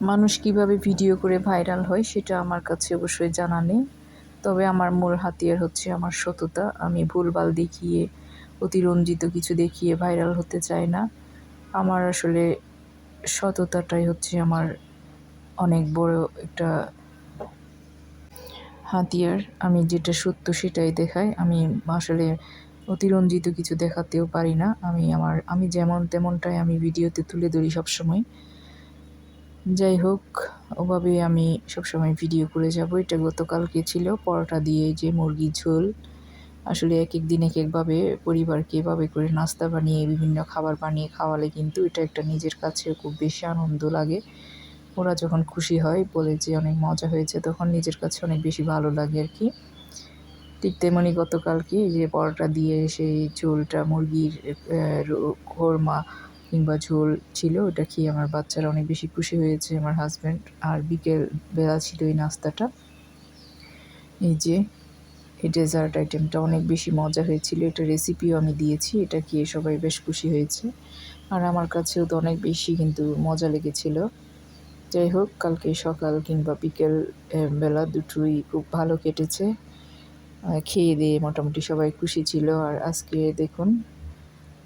মানুষ কীভাবে ভিডিও করে ভাইরাল হয় সেটা আমার কাছে অবশ্যই জানা নেই। তবে আমার মূল হাতিয়ার হচ্ছে আমার সততা। আমি ভুলভাল দেখিয়ে, অতিরঞ্জিত কিছু দেখিয়ে ভাইরাল হতে চাই না। আমার আসলে সততাটাই হচ্ছে আমার অনেক বড় একটা হাতিয়ার। আমি যেটা সত্য সেটাই দেখাই। আমি আসলে অতিরঞ্জিত কিছু দেখাতেও পারি না। আমি আমার, আমি যেমন তেমনটাই আমি ভিডিওতে তুলে ধরি সবসময়। যাই হোক ওভাবে আমি সবসময় ভিডিও করে যাব। এটা গতকালকে ছিল, পরোটা দিয়ে যে মুরগির ঝোল। আসলে এক এক দিন এক একভাবে পরিবারকে এভাবে করে নাস্তা বানিয়ে, বিভিন্ন খাবার বানিয়ে খাওয়ালে কিন্তু এটা একটা নিজের কাছে খুব বেশি আনন্দ লাগে। ওরা যখন খুশি হয়, বলে যে অনেক মজা হয়েছে, তখন নিজের কাছে অনেক বেশি ভালো লাগে আর কি। ঠিক তেমনি গতকালকে যে পরোটা দিয়ে সেই ঝোলটা, মুরগির কোরমা কিংবা ঝোল ছিল, ওটা খেয়ে আমার বাচ্চারা অনেক বেশি খুশি হয়েছে, আমার হাজব্যান্ড আর বিকেল বেলা ছিল এই নাস্তাটা। এই যে, এই ডেজার্ট আইটেমটা অনেক বেশি মজা হয়েছিল, এটা রেসিপিও আমি দিয়েছি, এটা খেয়ে সবাই বেশ খুশি হয়েছে। আর আমার কাছেও তো অনেক বেশি কিন্তু মজা লেগেছিল। যাই হোক, কালকে সকাল কিংবা বিকেল বেলা দুটোই খুব ভালো কেটেছে। খেয়ে দিয়ে মোটামুটি সবাই খুশি ছিল। আর আজকে দেখুন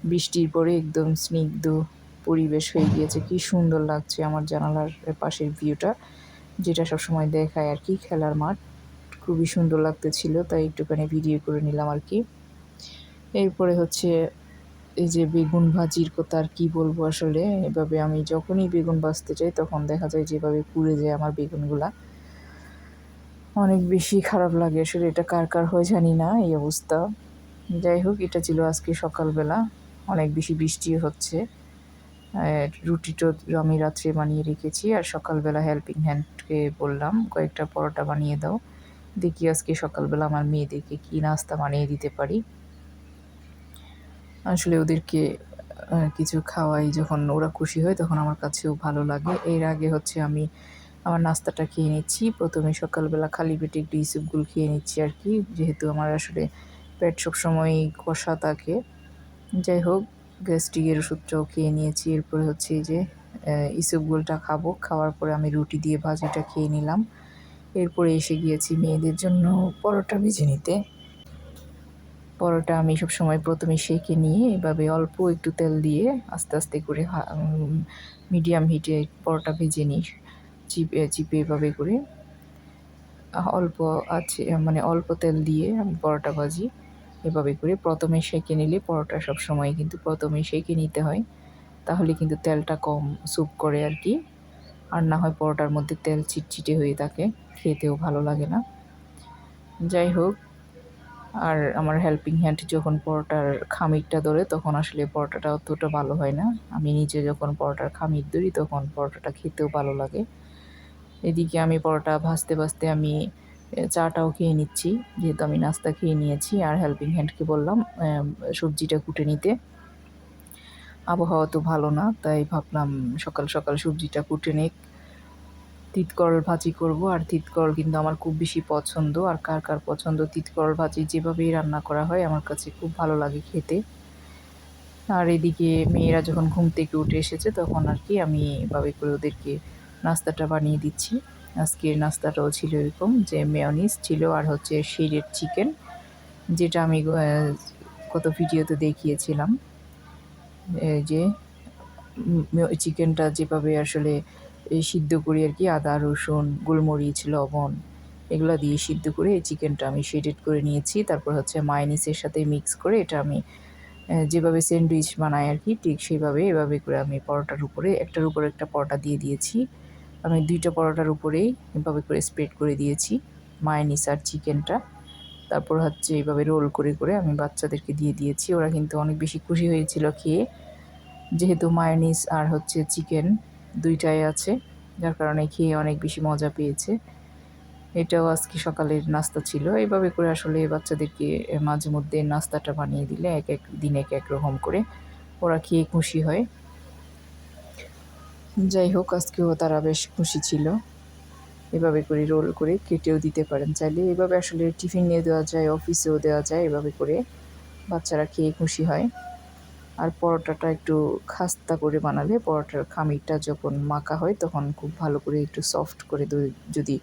বৃষ্টির পরে একদম স্নিগ্ধ পরিবেশ হয়ে গিয়েছে। কি সুন্দর লাগছে আমার জানালার পাশের ভিউটা যেটা সবসময় দেখায় আর কি খেলার মাঠ। খুবই সুন্দর লাগতেছিল, তাই একটুখানি ভিডিও করে নিলাম আর কি। এরপরে হচ্ছে এই যে বেগুন ভাজির কথা আর কী বলব আসলে, এভাবে আমি যখনই বেগুন ভাজতে চাই তখন দেখা যায় যেভাবে পুড়ে যায় আমার বেগুনগুলা। অনেক বেশি খারাপ লাগে আসলে, এটা কার কার হয় জানি না এই অবস্থা। যাই হোক, এটা ছিল আজকে সকালবেলা। অনেক বেশি বৃষ্টি হচ্ছে। রুটিটা আমি রাত্রে বানিয়ে রেখেছি আর সকালবেলা হেল্পিং হ্যান্ডকে বললাম, কয়েকটা পরোটা বানিয়ে দাও। দেখি আজকে সকালবেলা আমার মেয়েদেরকে কী নাস্তা বানিয়ে দিতে পারি। আসলে ওদেরকে কিছু খাওয়াই যখন ওরা খুশি হয় তখন আমার কাছেও ভালো লাগে। এর আগে হচ্ছে আমি আমার নাস্তাটা খেয়ে নিচ্ছি। প্রথমে সকালবেলা খালি পেটে একটু ইসুপগুল খেয়ে নিচ্ছি আর কি। যেহেতু আমার আসলে পেট সবসময় কষা থাকে। যাই হোক গ্যাস্ট্রিকের ওষুধটাও খেয়ে নিয়েছি। এরপরে হচ্ছে যে ইসুপগুলটা খাব। খাওয়ার পরে আমি রুটি দিয়ে ভাজিটা খেয়ে নিলাম। এরপরে এসে গিয়েছি মেয়েদের জন্য পরোটা ভেজে নিতে। পরোটা আমি সবসময় প্রথমে সেঁকে নিয়ে এভাবে অল্প একটু তেল দিয়ে আস্তে আস্তে করে মিডিয়াম হিটে পরোটা ভেজে নিই। চিপে চিপে এভাবে করে। অল্প আছে মানে অল্প তেল দিয়ে আমি পরোটা ভাজি। এভাবে করে প্রথমে সেঁকে নিলে পরোটা সব সময় কিন্তু প্রথমে সেঁকে নিতে হয়। তাহলে কিন্তু তেলটা কম স্যুপ করে আর কি। আর না হয় পরোটার মধ্যে তেল চিটচিটে হয়ে থাকে, খেতেও ভালো লাগে না। যাই হোক, আর আমার হেল্পিং হ্যান্ড যখন পরোটার খামিরটা ধরে, তখন আসলে পরোটাটা অতটা ভালো হয় না। আমি নিজে যখন পরোটার খামির ধরি, তখন পরোটাটা খেতেও ভালো লাগে। এদিকে আমি পরোটা ভাজতে ভাজতে আমি চাটাও খেয়ে নিচ্ছি, যেহেতু আমি নাস্তা খেয়ে নিয়েছি। আর হেল্পিং হ্যান্ডকে বললাম সবজিটা কুটে নিতে। আবহাওয়া তো ভালো না, তাই ভাবলাম সকাল সকাল সবজিটা কুটে নিক। তিতকরল ভাজি করব, আর তিতকরল কিন্তু আমার খুব বেশি পছন্দ। আর কার কার পছন্দ তিতকরল ভাজি যেভাবেই রান্না করা হয়, আমার কাছে খুব ভালো লাগে খেতে। আর এদিকে মেয়েরা যখন ঘুম থেকে উঠে এসেছে, তখন আর কি আমি এভাবে করে ওদেরকে নাস্তাটা বানিয়ে দিচ্ছি। আজকের নাস্তাটাও ছিল এরকম যে মেয়নিস ছিল আর হচ্ছে শিরের চিকেন যেটা আমি কত ভিডিওতে দেখিয়েছিলাম। যে চিকেনটা যেভাবে আসলে সিদ্ধ করি আর কি, আদা, রসুন, গোলমরিচ, লবণ, এগুলো দিয়ে সিদ্ধ করে এই চিকেনটা আমি শেডেড করে নিয়েছি। তারপর হচ্ছে মাইনিসের সাথে মিক্স করে এটা আমি যেভাবে স্যান্ডউইচ বানাই আর কি, ঠিক সেইভাবে, এভাবে করে আমি পরোটার উপরে, একটার উপরে একটা পরোটা দিয়ে দিয়েছি। আমি দুইটা পরোটার উপরেই এভাবে করে স্প্রেড করে দিয়েছি মায়নিস আর চিকেনটা তারপর হচ্ছে এইভাবে রোল করে করে আমি বাচ্চাদেরকে দিয়ে দিয়েছি। ওরা কিন্তু অনেক বেশি খুশি হয়েছিল খেয়ে। যেহেতু মায়নিস আর হচ্ছে চিকেন দুইটাই আছে, যার কারণে খেয়ে অনেক বেশি মজা পেয়েছে। এটাও আজকে সকালের নাস্তা ছিল। এইভাবে করে আসলে বাচ্চাদেরকে মাঝে মধ্যে নাস্তাটা বানিয়ে দিলে এক এক দিন এক এক রকম করে ওরা খেয়ে খুশি হয়। যাই হোক, আজকেও তারা বেশ খুশি ছিল। এভাবে করে রোল করে কেটেও দিতে পারেন চাইলে। এভাবে আসলে টিফিন নিয়ে দেওয়া যায় অফিসেও দেওয়া যায়, এভাবে করে বাচ্চারা খেয়ে খুশি হয়। আর পরোটাটা একটু খাস্তা করে বানালে পরোটার খামিরটা যখন মাখা হয়, তখন খুব ভালো করে একটু সফট করে যদি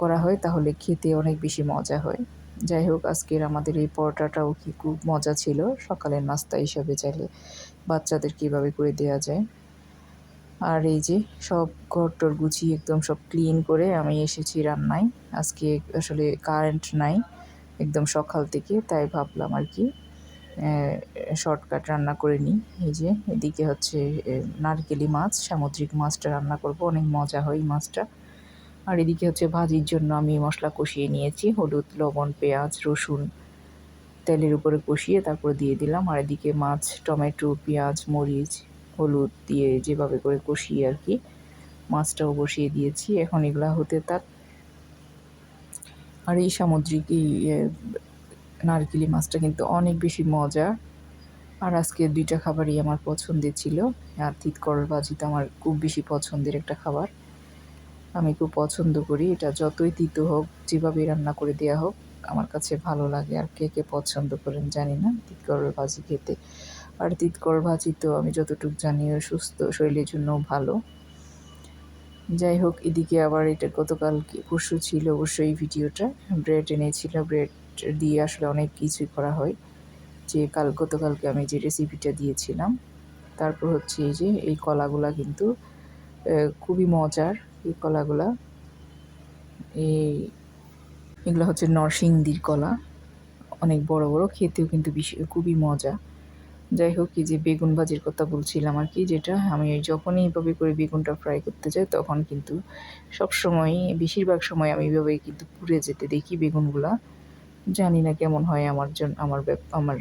করা হয়, তাহলে খেতে অনেক বেশি মজা হয়। যাই হোক, আজকের আমাদের এই পরোটাটাও কি খুব মজা ছিল। সকালের নাস্তা হিসাবে চাইলে বাচ্চাদের কীভাবে করে দেওয়া যায়। আর এই যে সব ঘরটর গুছিয়ে একদম সব ক্লিন করে আমি এসেছি রান্নায়। আজকে আসলে কারেন্ট নাই, একদম সকাল থেকে, তাই ভাবলাম আর কি শর্টকাট রান্না করে নিই। এই যে এদিকে হচ্ছে নারকেলি মাছ, সামুদ্রিক মাছটা রান্না করব, অনেক মজা হয় মাছটা। আর এদিকে হচ্ছে ভাজির জন্য আমি মশলা কষিয়ে নিয়েছি, হলুদ, লবণ, পেঁয়াজ, রসুন তেলের উপরে কষিয়ে তারপর দিয়ে দিলাম। আর এদিকে মাছ, টমেটো, পেঁয়াজ, মরিচ হলুদ দিয়ে যেভাবে করে কষিয়ে আর কি মাছটাও বসিয়ে দিয়েছি। এখন এগুলা হতে তার আর এই সামুদ্রিক এই নারকেলি মাছটা কিন্তু অনেক বেশি মজা। আর আজকে দুইটা খাবারই আমার পছন্দের ছিল। আর তিত করল ভাজি তো আমার খুব বেশি পছন্দের একটা খাবার। আমি খুব পছন্দ করি। এটা যতই তিতো হোক যেভাবে রান্না করে দেওয়া হোক, আমার কাছে ভালো লাগে। আর কে কে পছন্দ করেন জানি না। তিতকরল ভাজি খেতে। আর তিতকর ভাজি তো আমি যতটুকু জানি সুস্থ শরীরের জন্য ভালো। যাই হোক, এদিকে আবার এটা গতকাল পরশু ছিল অবশ্যই ভিডিওটা। ব্রেড এনেছিল, ব্রেড দিয়ে আসলে অনেক কিছুই করা হয়। যে কাল, গতকালকে আমি যে রেসিপিটা দিয়েছিলাম, তারপর হচ্ছে এই যে, এই কলাগুলা কিন্তু খুবই মজার এই কলাগুলা। এই, এগুলো হচ্ছে নরসিংদীর কলা। অনেক বড় বড়, খেতেও কিন্তু বিশেষ খুবই মজা। যাই হোক কি যে বেগুন ভাজির কথা বলছিলাম আর কি, যেটা আমি ওই যখনই এইভাবে করে বেগুনটা ফ্রাই করতে যাই, তখন কিন্তু সব সময় বেশিরভাগ সময় আমি এইভাবে কিন্তু পুড়ে যেতে দেখি বেগুনগুলা। জানি না কেমন হয় আমার জন্য আমার আমার